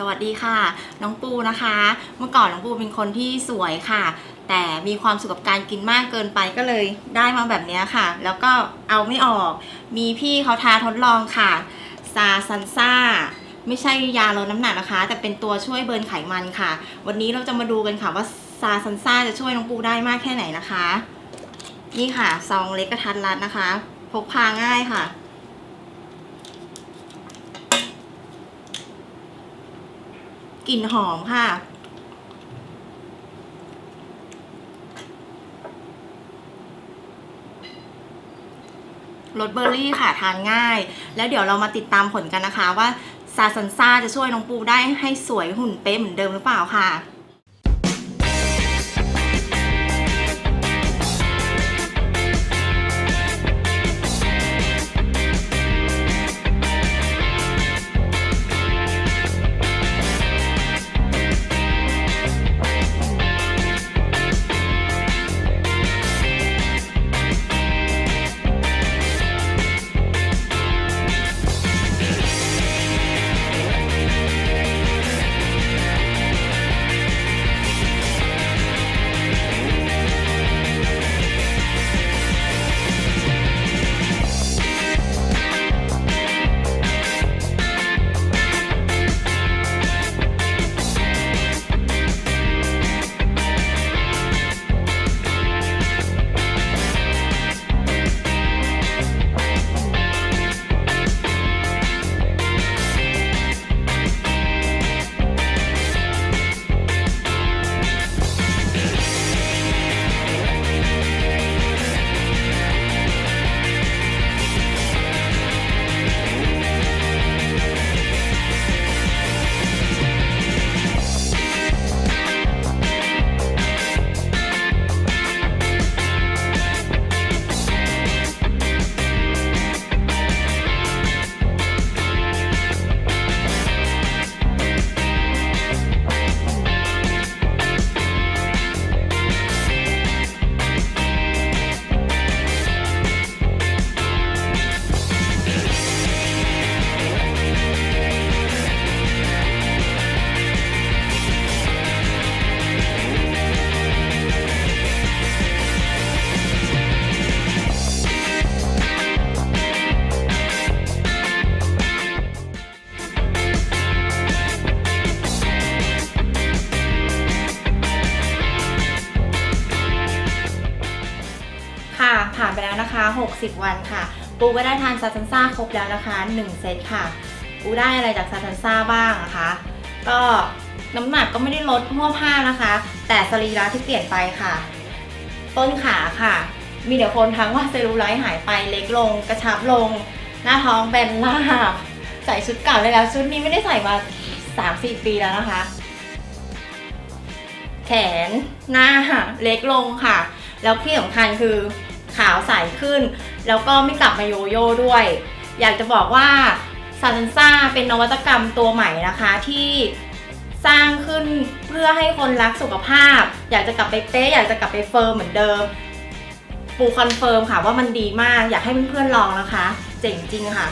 สวัสดีค่ะ น้องปูนะคะ เมื่อก่อนน้องปูเป็นคนที่สวยค่ะ แต่มีความสุขกับการกินมากเกินไปก็เลยได้มาแบบนี้ค่ะ แล้วก็เอาไม่ออก มีพี่เขาทาทดลองค่ะ ซาซันซ่า ไม่ใช่ยาลดน้ำหนักนะคะ แต่เป็นตัวช่วยเบิร์นไขมันค่ะ วันนี้เราจะมาดูกันค่ะว่าซาซันซ่าจะช่วยน้องปูได้มากแค่ไหนนะคะ นี่ค่ะซองเล็กกระทัดรัดนะคะ พกพาง่ายค่ะ กลิ่นหอมค่ะ รสเบอร์รี่ค่ะทานง่าย แล้วเดี๋ยวเรามาติดตามผลกันนะคะว่าซาซันซ่าจะช่วยน้องปูได้ให้สวยหุ่นเป๊ะเหมือนเดิมหรือเปล่าค่ะค่ะ นะคะ 60 วันค่ะ ปูก็ได้ทานซาซันซ่าครบแล้วนะคะ 1 เซตค่ะ ปูได้อะไรจากซาซันซ่าบ้างนะคะ ก็น้ำหนักก็ไม่ได้ลดหัวผ้านะคะ แต่สรีระที่เปลี่ยนไปค่ะ ต้นขาค่ะ มีเดี๋ยวคนทั้งว่าเซลลูไลท์หายไปเล็กลง กระชับลง หน้าท้องแบนลาบใส่ชุดเก่าเลยแล้ว ชุดนี้ไม่ได้ใส่มา 3-4 ปีแล้วนะคะ แขนหน้าเล็กลงค่ะ แล้วที่สำคัญคือ ขาวใสขึ้น แล้วก็ไม่กลับมาโยโย่ด้วย อยากจะบอกว่าซา n นซ่าเป็นนวัตกรรมตัวใหม่นะคะที่สร้างขึ้นเพื่อให้คนรักสุขภาพ อยากจะกลับไปเป๊ะอยากจะกลับไปเฟิร์มเหมือนเดิม ปูคอนเฟิร์มค่ะว่ามันดีมาก อยากให้เพื่อนๆลองนะคะ เจ๋งจริงค่ะ